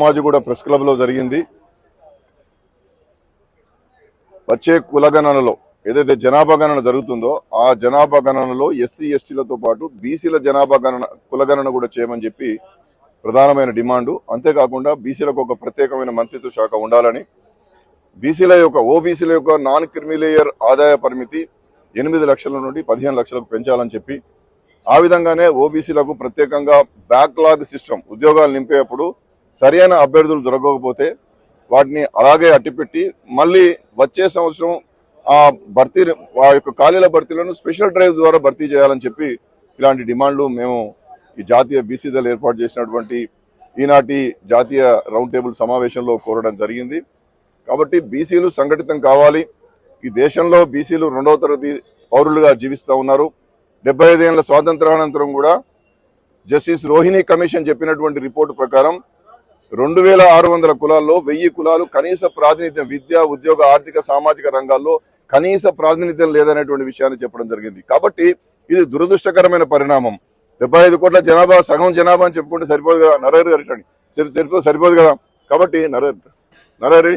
Somajiguda press క్లబ్లో జరిగింది. వచ్చే కులగణనలో ఏదైతే జనాభా గణన జరుగుతుందో ఆ జనాభా గణనలో ఎస్సీ ఎస్టీలతో పాటు బీసీల జనాభా గణన కులగణన కూడా చేయమని చెప్పి ప్రధానమైన డిమాండు. అంతేకాకుండా బీసీలకు ఒక ప్రత్యేకమైన మంత్రిత్వ శాఖ ఉండాలని బీసీల యొక్క ఓబీసీల యొక్క నాన్ క్రిమిలేయర్ ఆదాయ పరిమితి ఎనిమిది లక్షల నుండి పదిహేను లక్షలకు పెంచాలని చెప్పి ఆ విధంగానే ఓబీసీలకు ప్రత్యేకంగా బ్యాక్లాగ్ సిస్టమ్ ఉద్యోగాలు నింపేటప్పుడు సరైన అభ్యర్థులు దొరకకపోతే వాటిని అలాగే అట్టిపెట్టి మళ్ళీ వచ్చే సంవత్సరం ఆ భర్తీ ఆ యొక్క ఖాళీల భర్తీలను స్పెషల్ డ్రైవ్ ద్వారా భర్తీ చేయాలని చెప్పి ఇలాంటి డిమాండ్లు మేము ఈ జాతీయ బీసీ దళ ఏర్పాటు చేసినటువంటి ఈనాటి జాతీయ రౌండ్ టేబుల్ సమావేశంలో కోరడం జరిగింది. కాబట్టి బీసీలు సంఘటితం కావాలి. ఈ దేశంలో బీసీలు రెండవ తరగతి పౌరులుగా జీవిస్తూ ఉన్నారు. డెబ్బై ఐదేళ్ళ స్వాతంత్రానంతరం కూడా జస్టిస్ రోహిణి కమిషన్ చెప్పినటువంటి రిపోర్టు ప్రకారం రెండు వేల ఆరు వందల కులాల్లో వెయ్యి కులాలు కనీస ప్రాతినిధ్యం విద్య ఉద్యోగ ఆర్థిక సామాజిక రంగాల్లో కనీస ప్రాతినిధ్యం లేదనేటువంటి విషయాన్ని చెప్పడం జరిగింది. కాబట్టి ఇది దురదృష్టకరమైన పరిణామం. డెబ్బై ఐదు కోట్ల జనాభా సగం జనాభా అని చెప్పుకుంటే సరిపోదు కదా? నరహరి గారు సరిపోదు సరిపోదు కదా? కాబట్టి నరహరి నరహరి